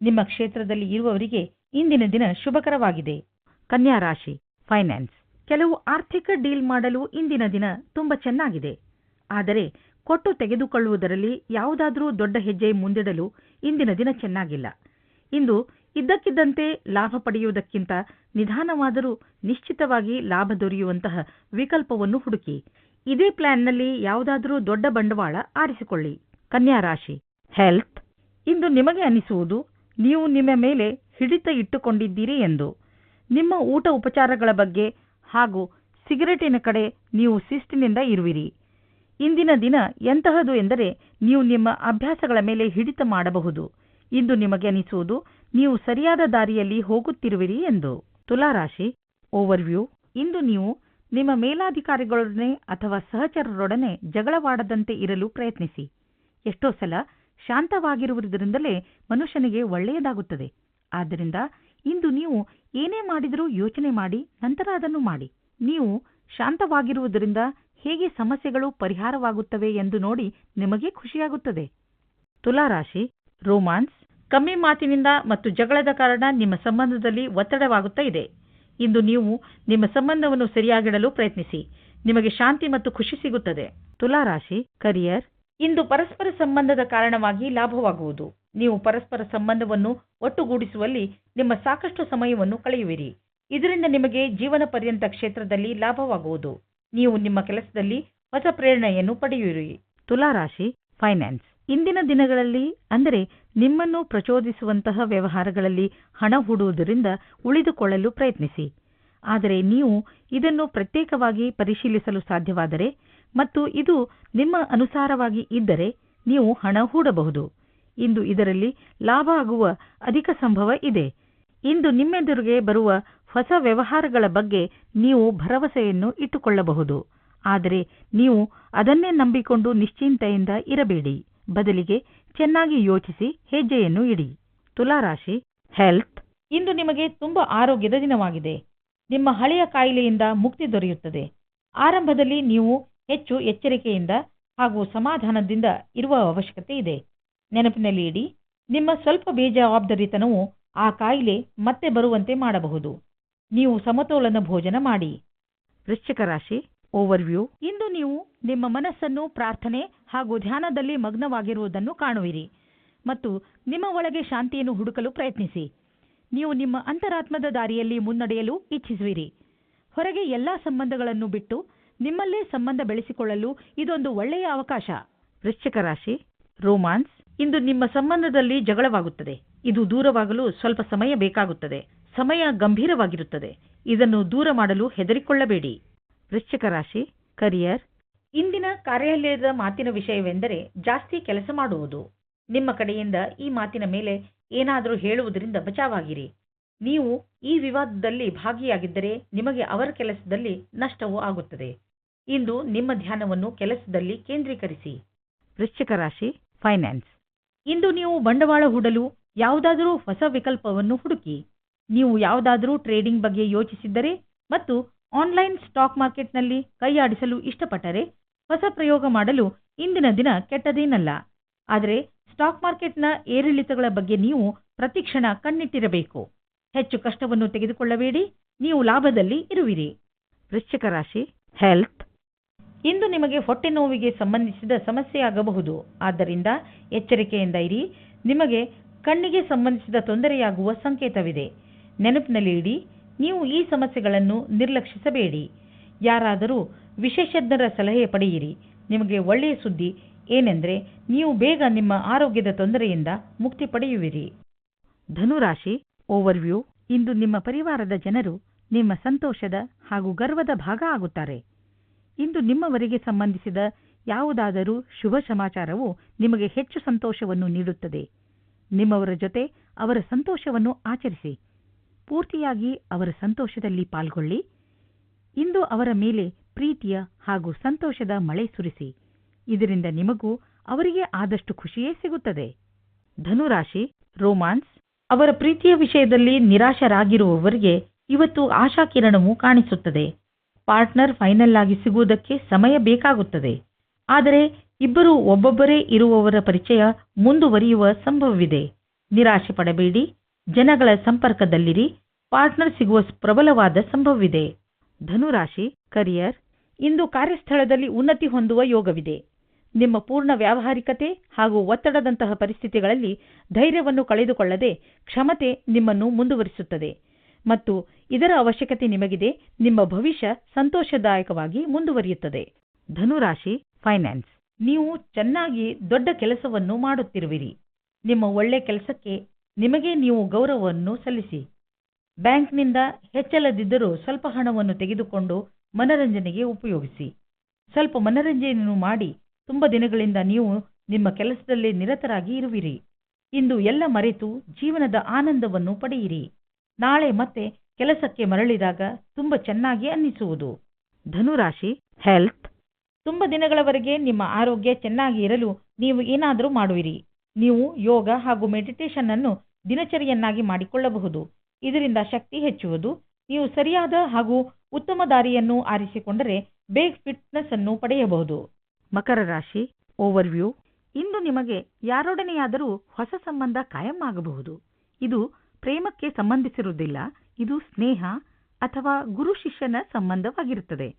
ನಿಮ್ಮ ಕ್ಷೇತ್ರದಲ್ಲಿ ಇರುವವರಿಗೆ ಇಂದಿನ ದಿನ ಶುಭಕರವಾಗಿದೆ. ಕನ್ಯಾ ರಾಶಿ ಫೈನಾನ್ಸ್. ಕೆಲವು ಆರ್ಥಿಕ ಡೀಲ್ ಮಾಡಲು ಇಂದಿನ ದಿನ ತುಂಬಾ ಚೆನ್ನಾಗಿದೆ. ಆದರೆ ಕೊಟ್ಟು ತೆಗೆದುಕೊಳ್ಳುವುದರಲ್ಲಿ ಯಾವುದಾದರೂ ದೊಡ್ಡ ಹೆಜ್ಜೆ ಮುಂದಿಡಲು ಇಂದಿನ ದಿನ ಚೆನ್ನಾಗಿಲ್ಲ. ಇಂದು ಇದ್ದಕ್ಕಿದ್ದಂತೆ ಲಾಭ ಪಡೆಯುವುದಕ್ಕಿಂತ ನಿಧಾನವಾದರೂ ನಿಶ್ಚಿತವಾಗಿ ಲಾಭ ದೊರೆಯುವಂತಹ ವಿಕಲ್ಪವನ್ನು ಹುಡುಕಿ. ಇದೇ ಪ್ಲಾನ್ನಲ್ಲಿ ಯಾವುದಾದರೂ ದೊಡ್ಡ ಬಂಡವಾಳ ಆರಿಸಿಕೊಳ್ಳಿ. ಕನ್ಯಾ ರಾಶಿ ಹೆಲ್ತ್. ಇಂದು ನಿಮಗೆ ಅನಿಸುವುದು, ನೀವು ನಿಮ್ಮ ಮೇಲೆ ಹಿಡಿತ ಇಟ್ಟುಕೊಂಡಿದ್ದೀರಿ ಎಂದು. ನಿಮ್ಮ ಊಟ ಉಪಚಾರಗಳ ಬಗ್ಗೆ ಹಾಗೂ ಸಿಗರೇಟಿನ ಕಡೆ ನೀವು ಶಿಸ್ತಿನಿಂದ ಇರುವಿರಿ. ಇಂದಿನ ದಿನ ಎಂತಹದು ಎಂದರೆ ನೀವು ನಿಮ್ಮ ಅಭ್ಯಾಸಗಳ ಮೇಲೆ ಹಿಡಿತ ಮಾಡಬಹುದು. ಇಂದು ನಿಮಗೆ ಅನಿಸುವುದು, ನೀವು ಸರಿಯಾದ ದಾರಿಯಲ್ಲಿ ಹೋಗುತ್ತಿರುವಿರಿ ಎಂದು. ತುಲಾರಾಶಿ, ಓವರ್ವ್ಯೂ. ಇಂದು ನೀವು ನಿಮ್ಮ ಮೇಲಾಧಿಕಾರಿಗಳೊಡನೆ ಅಥವಾ ಸಹಚರರೊಡನೆ ಜಗಳವಾಡದಂತೆ ಇರಲು ಪ್ರಯತ್ನಿಸಿ. ಎಷ್ಟೋ ಸಲ ಶಾಂತವಾಗಿರುವುದರಿಂದಲೇ ಮನುಷ್ಯನಿಗೆ ಒಳ್ಳೆಯದಾಗುತ್ತದೆ. ಆದ್ದರಿಂದ ಇಂದು ನೀವು ಏನೇ ಮಾಡಿದರೂ ಯೋಚನೆ ಮಾಡಿ, ನಂತರ ಅದನ್ನು ಮಾಡಿ. ನೀವು ಶಾಂತವಾಗಿರುವುದರಿಂದ ಹೇಗೆ ಸಮಸ್ಯೆಗಳು ಪರಿಹಾರವಾಗುತ್ತವೆ ಎಂದು ನೋಡಿ ನಿಮಗೆ ಖುಷಿಯಾಗುತ್ತದೆ. ತುಲಾರಾಶಿ, ರೋಮಾನ್ಸ್, ಕಮ್ಮಿ ಮಾತಿನಿಂದ ಮತ್ತು ಜಗಳದ ಕಾರಣ ನಿಮ್ಮ ಸಂಬಂಧದಲ್ಲಿ ಒತ್ತಡವಾಗುತ್ತಾ ಇದೆ. ಇಂದು ನೀವು ನಿಮ್ಮ ಸಂಬಂಧವನ್ನು ಸರಿಯಾಗಿಡಲು ಪ್ರಯತ್ನಿಸಿ. ನಿಮಗೆ ಶಾಂತಿ ಮತ್ತು ಖುಷಿ ಸಿಗುತ್ತದೆ. ತುಲಾರಾಶಿ, ಕರಿಯರ್, ಇಂದು ಪರಸ್ಪರ ಸಂಬಂಧದ ಕಾರಣವಾಗಿ ಲಾಭವಾಗುವುದು. ನೀವು ಪರಸ್ಪರ ಸಂಬಂಧವನ್ನು ಒಟ್ಟುಗೂಡಿಸುವಲ್ಲಿ ನಿಮ್ಮ ಸಾಕಷ್ಟು ಸಮಯವನ್ನು ಕಳೆಯುವಿರಿ. ಇದರಿಂದ ನಿಮಗೆ ಜೀವನ ಪರ್ಯಂತ ಕ್ಷೇತ್ರದಲ್ಲಿ ಲಾಭವಾಗುವುದು. ನೀವು ನಿಮ್ಮ ಕೆಲಸದಲ್ಲಿ ಹೊಸ ಪ್ರೇರಣೆಯನ್ನು ಪಡೆಯುವಿರಿ. ತುಲಾರಾಶಿ ಫೈನಾನ್ಸ್ ಇಂದಿನ ದಿನಗಳಲ್ಲಿ, ಅಂದರೆ ನಿಮ್ಮನ್ನು ಪ್ರಚೋದಿಸುವಂತಹ ವ್ಯವಹಾರಗಳಲ್ಲಿ ಹಣ ಹೂಡುವುದರಿಂದ ಉಳಿದುಕೊಳ್ಳಲು ಪ್ರಯತ್ನಿಸಿ. ಆದರೆ ನೀವು ಇದನ್ನು ಪ್ರತ್ಯೇಕವಾಗಿ ಪರಿಶೀಲಿಸಲು ಸಾಧ್ಯವಾದರೆ ಮತ್ತು ಇದು ನಿಮ್ಮ ಅನುಸಾರವಾಗಿ ಇದ್ದರೆ ನೀವು ಹಣ ಹೂಡಬಹುದು. ಇಂದು ಇದರಲ್ಲಿ ಲಾಭ ಆಗುವ ಅಧಿಕ ಸಂಭವ ಇದೆ. ಇಂದು ನಿಮ್ಮೆದುರಿಗೆ ಬರುವ ಹೊಸ ವ್ಯವಹಾರಗಳ ಬಗ್ಗೆ ನೀವು ಭರವಸೆಯನ್ನು ಇಟ್ಟುಕೊಳ್ಳಬಹುದು. ಆದರೆ ನೀವು ಅದನ್ನೇ ನಂಬಿಕೊಂಡು ನಿಶ್ಚಿಂತೆಯಿಂದ ಇರಬೇಡಿ. ಬದಲಿಗೆ ಚೆನ್ನಾಗಿ ಯೋಚಿಸಿ ಹೆಜ್ಜೆಯನ್ನು ಇಡಿ. ತುಲಾರಾಶಿ, ಹೆಲ್ತ್. ಇಂದು ನಿಮಗೆ ತುಂಬಾ ಆರೋಗ್ಯದ ದಿನವಾಗಿದೆ. ನಿಮ್ಮ ಹಳೆಯ ಕಾಯಿಲೆಯಿಂದ ಮುಕ್ತಿ ದೊರೆಯುತ್ತದೆ. ಆರಂಭದಲ್ಲಿ ನೀವು ಹೆಚ್ಚು ಎಚ್ಚರಿಕೆಯಿಂದ ಹಾಗೂ ಸಮಾಧಾನದಿಂದ ಇರುವ ಅವಶ್ಯಕತೆ ಇದೆ. ನೆನಪಿನಲ್ಲಿ ಇಡಿ ನಿಮ್ಮ ಸ್ವಲ್ಪ ಬೇಜವಾಬ್ದಾರಿತನವು ಆ ಕಾಯಿಲೆ ಮತ್ತೆ ಬರುವಂತೆ ಮಾಡಬಹುದು. ನೀವು ಸಮತೋಲನ ಭೋಜನ ಮಾಡಿ. ವೃಶ್ಚಿಕ ರಾಶಿ ಓವರ್ವ್ಯೂ ಇಂದು ನೀವು ನಿಮ್ಮ ಮನಸ್ಸನ್ನು ಪ್ರಾರ್ಥನೆ ಹಾಗೂ ಧ್ಯಾನದಲ್ಲಿ ಮಗ್ನವಾಗಿರುವುದನ್ನು ಕಾಣುವಿರಿ ಮತ್ತು ನಿಮ್ಮ ಒಳಗೆ ಶಾಂತಿಯನ್ನು ಹುಡುಕಲು ಪ್ರಯತ್ನಿಸಿ. ನೀವು ನಿಮ್ಮ ಅಂತರಾತ್ಮದ ದಾರಿಯಲ್ಲಿ ಮುನ್ನಡೆಯಲು ಇಚ್ಛಿಸುವಿರಿ. ಹೊರಗೆ ಎಲ್ಲಾ ಸಂಬಂಧಗಳನ್ನು ಬಿಟ್ಟು ನಿಮ್ಮಲ್ಲೇ ಸಂಬಂಧ ಬೆಳೆಸಿಕೊಳ್ಳಲು ಇದೊಂದು ಒಳ್ಳೆಯ ಅವಕಾಶ. ವೃಶ್ಚಿಕ ರಾಶಿ ರೋಮಾನ್ಸ್ ಇಂದು ನಿಮ್ಮ ಸಂಬಂಧದಲ್ಲಿ ಜಗಳವಾಗುತ್ತದೆ. ಇದು ದೂರವಾಗಲು ಸ್ವಲ್ಪ ಸಮಯ ಬೇಕಾಗುತ್ತದೆ. ಸಮಯ ಗಂಭೀರವಾಗಿರುತ್ತದೆ. ಇದನ್ನು ದೂರ ಮಾಡಲು ಹೆದರಿಕೊಳ್ಳಬೇಡಿ. ವೃಶ್ಚಿಕ ರಾಶಿ ಕರಿಯರ್ ಇಂದಿನ ಕಾರ್ಯಾಲಯದ ಮಾತಿನ ವಿಷಯವೆಂದರೆ ಜಾಸ್ತಿ ಕೆಲಸ ಮಾಡುವುದು. ನಿಮ್ಮ ಕಡೆಯಿಂದ ಈ ಮಾತಿನ ಮೇಲೆ ಏನಾದರೂ ಹೇಳುವುದರಿಂದ ಬಚಾವಾಗಿರಿ. ನೀವು ಈ ವಿವಾದದಲ್ಲಿ ಭಾಗಿಯಾಗಿದ್ದರೆ ನಿಮಗೆ ಅವರ ಕೆಲಸದಲ್ಲಿ ನಷ್ಟವೂ ಆಗುತ್ತದೆ. ಇಂದು ನಿಮ್ಮ ಧ್ಯಾನವನ್ನು ಕೆಲಸದಲ್ಲಿ ಕೇಂದ್ರೀಕರಿಸಿ. ವೃಶ್ಚಿಕ ರಾಶಿ ಫೈನಾನ್ಸ್ ಇಂದು ನೀವು ಬಂಡವಾಳ ಹೂಡಲು ಯಾವುದಾದರೂ ಹೊಸ ವಿಕಲ್ಪವನ್ನು ಹುಡುಕಿ, ನೀವು ಯಾವುದಾದರೂ ಟ್ರೇಡಿಂಗ್ ಬಗ್ಗೆ ಯೋಚಿಸಿದ್ದರೆ ಮತ್ತು ಆನ್ಲೈನ್ ಸ್ಟಾಕ್ ಮಾರ್ಕೆಟ್ನಲ್ಲಿ ಕೈಯಾಡಿಸಲು ಇಷ್ಟಪಟ್ಟರೆ ಹೊಸ ಪ್ರಯೋಗ ಮಾಡಲು ಇಂದಿನ ದಿನ ಕೆಟ್ಟದೇನಲ್ಲ. ಆದರೆ ಸ್ಟಾಕ್ ಮಾರ್ಕೆಟ್ನ ಏರಿಳಿತಗಳ ಬಗ್ಗೆ ನೀವು ಪ್ರತಿಕ್ಷಣ ಕಣ್ಣಿಟ್ಟಿರಬೇಕು. ಹೆಚ್ಚು ಕಷ್ಟವನ್ನು ತೆಗೆದುಕೊಳ್ಳಬೇಡಿ, ನೀವು ಲಾಭದಲ್ಲಿ ಇರುವಿರಿ. ವೃಶ್ಚಿಕ ರಾಶಿ ಹೆಲ್ತ್ ಇಂದು ನಿಮಗೆ ಹೊಟ್ಟೆ ನೋವಿಗೆ ಸಂಬಂಧಿಸಿದ ಸಮಸ್ಯೆಯಾಗಬಹುದು. ಆದ್ದರಿಂದ ಎಚ್ಚರಿಕೆಯಿಂದ ಇರಿ. ನಿಮಗೆ ಕಣ್ಣಿಗೆ ಸಂಬಂಧಿಸಿದ ತೊಂದರೆಯಾಗುವ ಸಂಕೇತವಿದೆ. ನೆನಪಿನಲ್ಲಿ ಇಡಿ, ನೀವು ಈ ಸಮಸ್ಯೆಗಳನ್ನು ನಿರ್ಲಕ್ಷಿಸಬೇಡಿ. ಯಾರಾದರೂ ವಿಶೇಷಜ್ಞರ ಸಲಹೆ ಪಡೆಯಿರಿ. ನಿಮಗೆ ಒಳ್ಳೆಯ ಸುದ್ದಿ ಏನೆಂದರೆ, ನೀವು ಬೇಗ ನಿಮ್ಮ ಆರೋಗ್ಯದ ತೊಂದರೆಯಿಂದ ಮುಕ್ತಿ ಪಡೆಯುವಿರಿ. ಧನುರಾಶಿ ಓವರ್ವ್ಯೂ ಇಂದು ನಿಮ್ಮ ಪರಿವಾರದ ಜನರು ನಿಮ್ಮ ಸಂತೋಷದ ಹಾಗೂ ಗರ್ವದ ಭಾಗ ಆಗುತ್ತಾರೆ. ಇಂದು ನಿಮ್ಮವರಿಗೆ ಸಂಬಂಧಿಸಿದ ಯಾವುದಾದರೂ ಶುಭ ಸಮಾಚಾರವು ನಿಮಗೆ ಹೆಚ್ಚು ಸಂತೋಷವನ್ನು ನೀಡುತ್ತದೆ. ನಿಮ್ಮವರ ಜೊತೆ ಅವರ ಸಂತೋಷವನ್ನು ಆಚರಿಸಿ. ಪೂರ್ತಿಯಾಗಿ ಅವರ ಸಂತೋಷದಲ್ಲಿ ಪಾಲ್ಗೊಳ್ಳಿ. ಇಂದು ಅವರ ಮೇಲೆ ಪ್ರೀತಿಯ ಹಾಗೂ ಸಂತೋಷದ ಮಳೆ ಸುರಿಸಿ. ಇದರಿಂದ ನಿಮಗೂ ಅವರಿಗೆ ಆದಷ್ಟು ಖುಷಿಯೇ ಸಿಗುತ್ತದೆ. ಧನುರಾಶಿ, ರೋಮಾನ್ಸ್, ಅವರ ಪ್ರೀತಿಯ ವಿಷಯದಲ್ಲಿ ನಿರಾಶರಾಗಿರುವವರಿಗೆ ಇವತ್ತು ಆಶಾಕಿರಣವು ಕಾಣಿಸುತ್ತದೆ. ಪಾರ್ಟ್ನರ್ ಫೈನಲ್ ಆಗಿ ಸಿಗುವುದಕ್ಕೆ ಸಮಯ ಬೇಕಾಗುತ್ತದೆ. ಆದರೆ ಇಬ್ಬರು ಒಬ್ಬೊಬ್ಬರೇ ಇರುವವರ ಪರಿಚಯ ಮುಂದುವರಿಯುವ ಸಂಭವವಿದೆ. ನಿರಾಶೆ ಪಡಬೇಡಿ. ಜನಗಳ ಸಂಪರ್ಕದಲ್ಲಿರಿ. ಪಾರ್ಟ್ನರ್ ಸಿಗುವ ಪ್ರಬಲವಾದ ಸಂಭವವಿದೆ. ಧನುರಾಶಿ, ಕರಿಯರ್. ಇಂದು ಕಾರ್ಯಸ್ಥಳದಲ್ಲಿ ಉನ್ನತಿ ಹೊಂದುವ ಯೋಗವಿದೆ. ನಿಮ್ಮ ಪೂರ್ಣ ವ್ಯಾವಹಾರಿಕತೆ ಹಾಗೂ ಒತ್ತಡದಂತಹ ಪರಿಸ್ಥಿತಿಗಳಲ್ಲಿ ಧೈರ್ಯವನ್ನು ಕಳೆದುಕೊಳ್ಳದೆ ಕ್ಷಮತೆ ನಿಮ್ಮನ್ನು ಮುಂದುವರಿಸುತ್ತದೆ. ಮತ್ತು ಇದರ ಅವಶ್ಯಕತೆ ನಿಮಗಿದೆ, ನಿಮ್ಮ ಭವಿಷ್ಯ ಸಂತೋಷದಾಯಕವಾಗಿ ಮುಂದುವರಿಯುತ್ತದೆ. ಧನುರಾಶಿ ಫೈನಾನ್ಸ್ ನೀವು ಚೆನ್ನಾಗಿ ದೊಡ್ಡ ಕೆಲಸವನ್ನು ಮಾಡುತ್ತಿರುವಿರಿ. ನಿಮ್ಮ ಒಳ್ಳೆ ಕೆಲಸಕ್ಕೆ ನಿಮಗೆ ನೀವು ಗೌರವವನ್ನು ಸಲ್ಲಿಸಿ. ಬ್ಯಾಂಕ್ನಿಂದ ಹೆಚ್ಚಲದಿದ್ದರೂ ಸ್ವಲ್ಪ ಹಣವನ್ನು ತೆಗೆದುಕೊಂಡು ಮನರಂಜನೆಗೆ ಉಪಯೋಗಿಸಿ. ಸ್ವಲ್ಪ ಮನರಂಜನೆಯನ್ನು ಮಾಡಿ ತುಂಬ ದಿನಗಳಿಂದ ನೀವು ನಿಮ್ಮ ಕೆಲಸದಲ್ಲೇ ನಿರತರಾಗಿ ಇರುವಿರಿ. ಇಂದು ಎಲ್ಲ ಮರೆತು ಜೀವನದ ಆನಂದವನ್ನು ಪಡೆಯಿರಿ. ನಾಳೆ ಮತ್ತೆ ಕೆಲಸಕ್ಕೆ ಮರಳಿದಾಗ ತುಂಬ ಚೆನ್ನಾಗಿ ಅನ್ನಿಸುವುದು. ಧನುರಾಶಿ ಹೆಲ್ತ್ ತುಂಬ ದಿನಗಳವರೆಗೆ ನಿಮ್ಮ ಆರೋಗ್ಯ ಚೆನ್ನಾಗಿ ಇರಲು ನೀವು ಏನಾದರೂ ಮಾಡುವಿರಿ. ನೀವು ಯೋಗ ಹಾಗೂ ಮೆಡಿಟೇಷನ್ ಅನ್ನು ದಿನಚರಿಯನ್ನಾಗಿ ಮಾಡಿಕೊಳ್ಳಬಹುದು. ಇದರಿಂದ ಶಕ್ತಿ ಹೆಚ್ಚುವುದು. ನೀವು ಸರಿಯಾದ ಹಾಗೂ ಉತ್ತಮ ದಾರಿಯನ್ನು ಆರಿಸಿಕೊಂಡರೆ ಬೇಗ ಫಿಟ್ನೆಸ್ ಅನ್ನು ಪಡೆಯಬಹುದು. ಮಕರ ರಾಶಿ ಓವರ್ವ್ಯೂ ಇಂದು ನಿಮಗೆ ಯಾರೊಡನೆಯಾದರೂ ಹೊಸ ಸಂಬಂಧ ಕಾಯಂ ಆಗಬಹುದು. ಇದು ಪ್ರೇಮಕ್ಕೆ ಸಂಬಂಧಿಸಿರುವುದಿಲ್ಲ. ಇದು ಸ್ನೇಹ ಅಥವಾ ಗುರು ಶಿಷ್ಯನ ಸಂಬಂಧವಾಗಿರುತ್ತದೆ.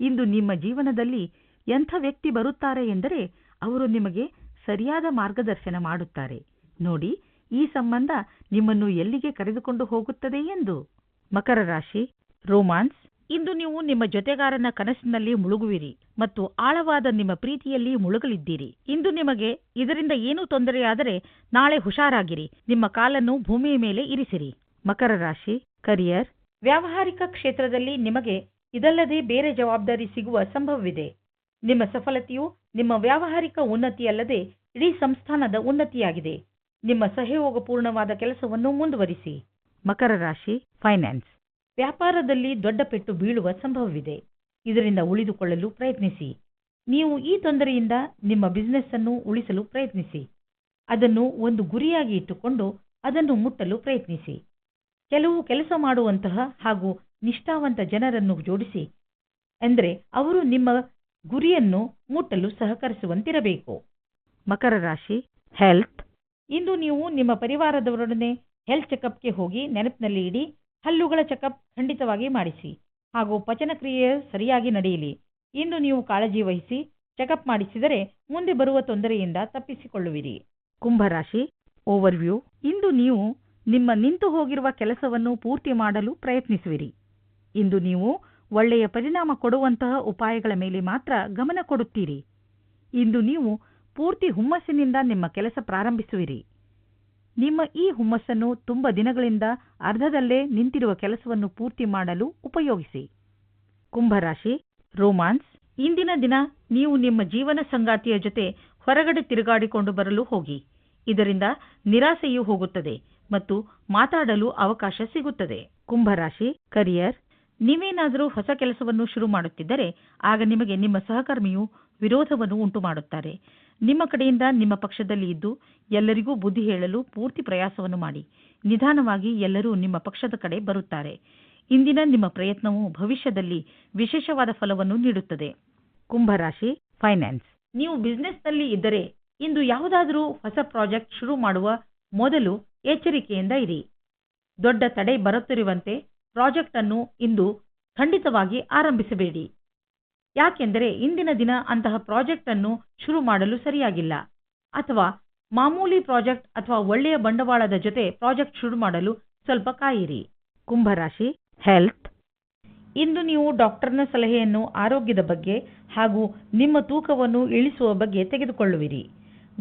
ಇಂದು ನಿಮ್ಮ ಜೀವನದಲ್ಲಿ ಎಂಥ ವ್ಯಕ್ತಿ ಬರುತ್ತಾರೆ ಎಂದರೆ ಅವರು ನಿಮಗೆ ಸರಿಯಾದ ಮಾರ್ಗದರ್ಶನ ಮಾಡುತ್ತಾರೆ. ನೋಡಿ, ಈ ಸಂಬಂಧ ನಿಮ್ಮನ್ನು ಎಲ್ಲಿಗೆ ಕರೆದುಕೊಂಡು ಹೋಗುತ್ತದೆ ಎಂದು. ಮಕರ ರಾಶಿ, ರೋಮಾನ್ಸ್ ಇಂದು ನೀವು ನಿಮ್ಮ ಜೊತೆಗಾರನ ಕನಸಿನಲ್ಲಿ ಮುಳುಗುವಿರಿ ಮತ್ತು ಆಳವಾದ ನಿಮ್ಮ ಪ್ರೀತಿಯಲ್ಲಿ ಮುಳುಗಲಿದ್ದೀರಿ. ಇಂದು ನಿಮಗೆ ಇದರಿಂದ ಏನೂ ತೊಂದರೆಯಾದರೆ ನಾಳೆ ಹುಷಾರಾಗಿರಿ. ನಿಮ್ಮ ಕಾಲನ್ನು ಭೂಮಿಯ ಮೇಲೆ ಇರಿಸಿರಿ. ಮಕರ ರಾಶಿ ಕರಿಯರ್ ವ್ಯಾವಹಾರಿಕ ಕ್ಷೇತ್ರದಲ್ಲಿ ನಿಮಗೆ ಇದಲ್ಲದೆ ಬೇರೆ ಜವಾಬ್ದಾರಿ ಸಿಗುವ ಸಂಭವವಿದೆ. ನಿಮ್ಮ ಸಫಲತೆಯು ನಿಮ್ಮ ವ್ಯಾವಹಾರಿಕ ಉನ್ನತಿಯಲ್ಲದೆ ಇಡೀ ಸಂಸ್ಥಾನದ ಉನ್ನತಿಯಾಗಿದೆ. ನಿಮ್ಮ ಸಹಯೋಗಪೂರ್ಣವಾದ ಕೆಲಸವನ್ನು ಮುಂದುವರಿಸಿ. ಮಕರ ರಾಶಿ ಫೈನಾನ್ಸ್ ವ್ಯಾಪಾರದಲ್ಲಿ ದೊಡ್ಡ ಪೆಟ್ಟು ಬೀಳುವ ಸಂಭವವಿದೆ. ಇದರಿಂದ ಉಳಿದುಕೊಳ್ಳಲು ಪ್ರಯತ್ನಿಸಿ. ನೀವು ಈ ತೊಂದರೆಯಿಂದ ನಿಮ್ಮ ಬಿಸಿನೆಸ್ ಅನ್ನು ಉಳಿಸಲು ಪ್ರಯತ್ನಿಸಿ. ಅದನ್ನು ಒಂದು ಗುರಿಯಾಗಿ ಇಟ್ಟುಕೊಂಡು ಅದನ್ನು ಮುಟ್ಟಲು ಪ್ರಯತ್ನಿಸಿ. ಕೆಲವು ಕೆಲಸ ಮಾಡುವಂತಹ ಹಾಗೂ ನಿಷ್ಠಾವಂತ ಜನರನ್ನು ಜೋಡಿಸಿ. ಎಂದರೆ ಅವರು ನಿಮ್ಮ ಗುರಿಯನ್ನು ಮುಟ್ಟಲು ಸಹಕರಿಸುವಂತಿರಬೇಕು. ಮಕರ ರಾಶಿ ಹೆಲ್ತ್ ಇಂದು ನೀವು ನಿಮ್ಮ ಪರಿವಾರದವರೊಡನೆ ಹೆಲ್ತ್ ಚೆಕಪ್ಗೆ ಹೋಗಿ ನೆನಪಿನಲ್ಲಿ ಇಡಿ. ಹಲ್ಲುಗಳ ಚೆಕಪ್ ಖಂಡಿತವಾಗಿ ಮಾಡಿಸಿ ಹಾಗೂ ಪಚನಕ್ರಿಯೆ ಸರಿಯಾಗಿ ನಡೆಯಲಿ. ಇಂದು ನೀವು ಕಾಳಜಿ ವಹಿಸಿ ಚೆಕಪ್ ಮಾಡಿಸಿದರೆ ಮುಂದೆ ಬರುವ ತೊಂದರೆಯಿಂದ ತಪ್ಪಿಸಿಕೊಳ್ಳುವಿರಿ. ಕುಂಭರಾಶಿ ಓವರ್ವ್ಯೂ ಇಂದು ನೀವು ನಿಮ್ಮ ನಿಂತು ಹೋಗಿರುವ ಕೆಲಸವನ್ನು ಪೂರ್ತಿ ಮಾಡಲು ಪ್ರಯತ್ನಿಸುವಿರಿ. ಇಂದು ನೀವು ಒಳ್ಳೆಯ ಪರಿಣಾಮ ಕೊಡುವಂತಹ ಉಪಾಯಗಳ ಮೇಲೆ ಮಾತ್ರ ಗಮನ ಕೊಡುತ್ತೀರಿ. ಇಂದು ನೀವು ಪೂರ್ತಿ ಹುಮ್ಮಸ್ಸಿನಿಂದ ನಿಮ್ಮ ಕೆಲಸ ಪ್ರಾರಂಭಿಸುವಿರಿ. ನಿಮ್ಮ ಈ ಹುಮ್ಮಸ್ಸನ್ನು ತುಂಬ ದಿನಗಳಿಂದ ಅರ್ಧದಲ್ಲೇ ನಿಂತಿರುವ ಕೆಲಸವನ್ನು ಪೂರ್ತಿ ಮಾಡಲು ಉಪಯೋಗಿಸಿ. ಕುಂಭರಾಶಿ, ರೋಮಾನ್ಸ್, ಇಂದಿನ ದಿನ ನೀವು ನಿಮ್ಮ ಜೀವನ ಸಂಗಾತಿಯ ಜೊತೆ ಹೊರಗಡೆ ತಿರುಗಾಡಿಕೊಂಡು ಬರಲು ಹೋಗಿ. ಇದರಿಂದ ನಿರಾಸೆಯೂ ಹೋಗುತ್ತದೆ ಮತ್ತು ಮಾತಾಡಲು ಅವಕಾಶ ಸಿಗುತ್ತದೆ. ಕುಂಭರಾಶಿ, ಕರಿಯರ್, ನೀವೇನಾದರೂ ಹೊಸ ಕೆಲಸವನ್ನು ಶುರು ಮಾಡುತ್ತಿದ್ದರೆ ಆಗ ನಿಮಗೆ ನಿಮ್ಮ ಸಹಕರ್ಮಿಯು ವಿರೋಧವನ್ನು ಉಂಟು ಮಾಡುತ್ತಾರೆ ನಿಮ್ಮ ಕಡೆಯಿಂದ ನಿಮ್ಮ ಪಕ್ಷದಲ್ಲಿ ಇದ್ದು ಎಲ್ಲರಿಗೂ ಬುದ್ಧಿ ಹೇಳಲು ಪೂರ್ತಿ ಪ್ರಯಾಸವನ್ನು ಮಾಡಿ. ನಿಧಾನವಾಗಿ ಎಲ್ಲರೂ ನಿಮ್ಮ ಪಕ್ಷದ ಕಡೆ ಬರುತ್ತಾರೆ. ಇಂದಿನ ನಿಮ್ಮ ಪ್ರಯತ್ನವು ಭವಿಷ್ಯದಲ್ಲಿ ವಿಶೇಷವಾದ ಫಲವನ್ನು ನೀಡುತ್ತದೆ. ಕುಂಭರಾಶಿ ಫೈನಾನ್ಸ್ ನೀವು ಬಿಸ್ನೆಸ್ನಲ್ಲಿ ಇದ್ದರೆ ಇಂದು ಯಾವುದಾದರೂ ಹೊಸ ಪ್ರಾಜೆಕ್ಟ್ ಶುರು ಮಾಡುವ ಮೊದಲು ಎಚ್ಚರಿಕೆಯಿಂದ ಇರಿ. ದೊಡ್ಡ ತಡೆ ಬರುತ್ತಿರುವಂತೆ ಪ್ರಾಜೆಕ್ಟ್ ಅನ್ನು ಇಂದು ಖಂಡಿತವಾಗಿ ಆರಂಭಿಸಬೇಡಿ. ಯಾಕೆಂದರೆ ಇಂದಿನ ದಿನ ಅಂತಹ ಪ್ರಾಜೆಕ್ಟ್ ಅನ್ನು ಶುರು ಮಾಡಲು ಸರಿಯಾಗಿಲ್ಲ. ಅಥವಾ ಮಾಮೂಲಿ ಪ್ರಾಜೆಕ್ಟ್ ಅಥವಾ ಒಳ್ಳೆಯ ಬಂಡವಾಳದ ಜೊತೆ ಪ್ರಾಜೆಕ್ಟ್ ಶುರು ಮಾಡಲು ಸ್ವಲ್ಪ ಕಾಯಿರಿ. ಕುಂಭರಾಶಿ, ಹೆಲ್ತ್. ಇಂದು ನೀವು ಡಾಕ್ಟರ್ನ ಸಲಹೆಯನ್ನು ಆರೋಗ್ಯದ ಬಗ್ಗೆ ಹಾಗೂ ನಿಮ್ಮ ತೂಕವನ್ನು ಇಳಿಸುವ ಬಗ್ಗೆ ತೆಗೆದುಕೊಳ್ಳುವಿರಿ.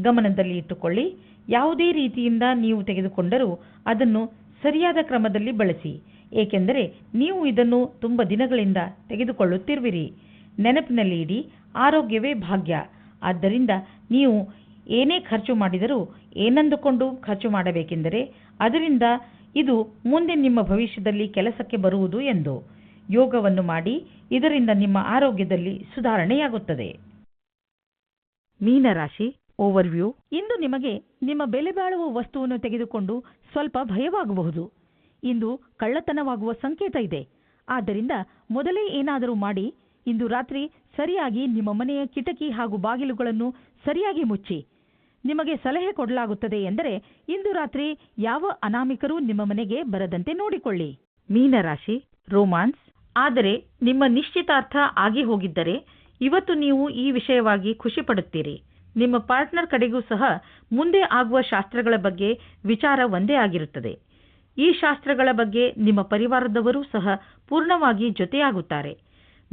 ಗಮನದಲ್ಲಿ ಇಟ್ಟುಕೊಳ್ಳಿ. ಯಾವುದೇ ರೀತಿಯಿಂದ ನೀವು ತೆಗೆದುಕೊಂಡರೂ ಅದನ್ನು ಸರಿಯಾದ ಕ್ರಮದಲ್ಲಿ ಬಳಸಿ. ಏಕೆಂದರೆ ನೀವು ಇದನ್ನು ತುಂಬ ದಿನಗಳಿಂದ ತೆಗೆದುಕೊಳ್ಳುತ್ತಿರುವಿರಿ. ನೆನಪಿನಲ್ಲಿ ಇಡಿ, ಆರೋಗ್ಯವೇ ಭಾಗ್ಯ. ಆದ್ದರಿಂದ ನೀವು ಏನೇ ಖರ್ಚು ಮಾಡಿದರೂ ಏನಂದುಕೊಂಡು ಖರ್ಚು ಮಾಡಬೇಕೆಂದರೆ ಅದರಿಂದ ಇದು ಮುಂದೆ ನಿಮ್ಮ ಭವಿಷ್ಯದಲ್ಲಿ ಕೆಲಸಕ್ಕೆ ಬರುವುದು ಎಂದು. ಯೋಗವನ್ನು ಮಾಡಿ, ಇದರಿಂದ ನಿಮ್ಮ ಆರೋಗ್ಯದಲ್ಲಿ ಸುಧಾರಣೆಯಾಗುತ್ತದೆ. ಮೀನರಾಶಿ ಓವರ್ವ್ಯೂ ಇಂದು ನಿಮಗೆ ನಿಮ್ಮ ಬೆಲೆ ಬಾಳುವ ವಸ್ತುವನ್ನು ತೆಗೆದುಕೊಂಡು ಸ್ವಲ್ಪ ಭಯವಾಗಬಹುದು. ಇಂದು ಕಳ್ಳತನವಾಗುವ ಸಂಕೇತ ಇದೆ. ಆದ್ದರಿಂದ ಮೊದಲೇ ಏನಾದರೂ ಮಾಡಿ ಇಂದು ರಾತ್ರಿ ಸರಿಯಾಗಿ ನಿಮ್ಮ ಮನೆಯ ಕಿಟಕಿ ಹಾಗೂ ಬಾಗಿಲುಗಳನ್ನು ಸರಿಯಾಗಿ ಮುಚ್ಚಿ. ನಿಮಗೆ ಸಲಹೆ ಕೊಡಲಾಗುತ್ತದೆ ಎಂದರೆ ಇಂದು ರಾತ್ರಿ ಯಾವ ಅನಾಮಿಕರೂ ನಿಮ್ಮ ಮನೆಗೆ ಬರದಂತೆ ನೋಡಿಕೊಳ್ಳಿ. ಮೀನರಾಶಿ, ರೋಮಾನ್ಸ್, ಆದರೆ ನಿಮ್ಮ ನಿಶ್ಚಿತಾರ್ಥ ಆಗಿ ಹೋಗಿದ್ದರೆ ಇವತ್ತು ನೀವು ಈ ವಿಷಯವಾಗಿ ಖುಷಿ ಪಡುತ್ತೀರಿ. ನಿಮ್ಮ ಪಾರ್ಟ್ನರ್ ಕಡೆಗೂ ಸಹ ಮುಂದೆ ಆಗುವ ಶಾಸ್ತ್ರಗಳ ಬಗ್ಗೆ ವಿಚಾರ ಒಂದೇ ಆಗಿರುತ್ತದೆ. ಈ ಶಾಸ್ತ್ರಗಳ ಬಗ್ಗೆ ನಿಮ್ಮ ಪರಿವಾರದವರೂ ಸಹ ಪೂರ್ಣವಾಗಿ ಜೊತೆಯಾಗುತ್ತಾರೆ.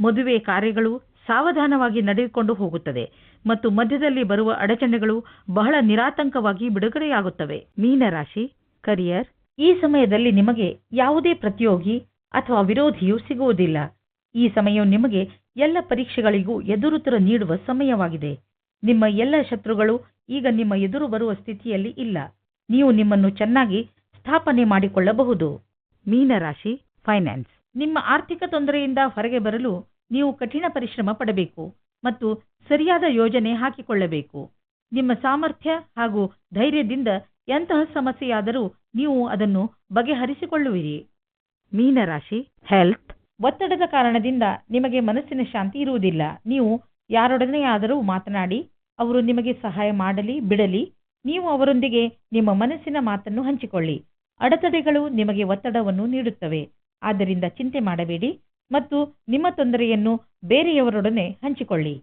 ಮದುವೆ ಕಾರ್ಯಗಳು ಸಾವಧಾನವಾಗಿ ನಡೆದುಕೊಂಡು ಹೋಗುತ್ತದೆ ಮತ್ತು ಮಧ್ಯದಲ್ಲಿ ಬರುವ ಅಡಚಣೆಗಳು ಬಹಳ ನಿರಾತಂಕವಾಗಿ ಬಿಡುಗಡೆಯಾಗುತ್ತವೆ. ಮೀನರಾಶಿ, ಕರಿಯರ್, ಈ ಸಮಯದಲ್ಲಿ ನಿಮಗೆ ಯಾವುದೇ ಪ್ರತಿಯೋಗಿ ಅಥವಾ ವಿರೋಧಿಯು ಸಿಗುವುದಿಲ್ಲ. ಈ ಸಮಯವು ನಿಮಗೆ ಎಲ್ಲ ಪರೀಕ್ಷೆಗಳಿಗೂ ಎದುರುತ್ತರ ನೀಡುವ ಸಮಯವಾಗಿದೆ. ನಿಮ್ಮ ಎಲ್ಲ ಶತ್ರುಗಳು ಈಗ ನಿಮ್ಮ ಎದುರು ಬರುವ ಸ್ಥಿತಿಯಲ್ಲಿ ಇಲ್ಲ. ನೀವು ನಿಮ್ಮನ್ನು ಚೆನ್ನಾಗಿ ಸ್ಥಾಪನೆ ಮಾಡಿಕೊಳ್ಳಬಹುದು. ಮೀನರಾಶಿ, ಫೈನಾನ್ಸ್. ನಿಮ್ಮ ಆರ್ಥಿಕ ತೊಂದರೆಯಿಂದ ಹೊರಗೆ ಬರಲು ನೀವು ಕಠಿಣ ಪರಿಶ್ರಮ ಪಡಬೇಕು ಮತ್ತು ಸರಿಯಾದ ಯೋಜನೆ ಹಾಕಿಕೊಳ್ಳಬೇಕು. ನಿಮ್ಮ ಸಾಮರ್ಥ್ಯ ಹಾಗೂ ಧೈರ್ಯದಿಂದ ಎಂತಹ ಸಮಸ್ಯೆಯಾದರೂ ನೀವು ಅದನ್ನು ಬಗೆಹರಿಸಿಕೊಳ್ಳುವಿರಿ. ಮೀನರಾಶಿ ಹೆಲ್ತ್ ಒತ್ತಡದ ಕಾರಣದಿಂದ ನಿಮಗೆ ಮನಸ್ಸಿನ ಶಾಂತಿ ಇರುವುದಿಲ್ಲ. ನೀವು ಯಾರೊಡನೆಯಾದರೂ ಮಾತನಾಡಿ, ಅವರು ನಿಮಗೆ ಸಹಾಯ ಮಾಡಲಿ, ಬಿಡಲಿ. ನೀವು ಅವರೊಂದಿಗೆ ನಿಮ್ಮ ಮನಸ್ಸಿನ ಮಾತನ್ನು ಹಂಚಿಕೊಳ್ಳಿ. ಅಡೆತಡೆಗಳು ನಿಮಗೆ ಒತ್ತಡವನ್ನು ನೀಡುತ್ತವೆ. ಆದ್ದರಿಂದ ಚಿಂತೆ ಮಾಡಬೇಡಿ. ಮತ್ತು ನಿಮ್ಮ ತೊಂದರೆಯನ್ನು ಬೇರೆಯವರೊಡನೆ ಹಂಚಿಕೊಳ್ಳಿ.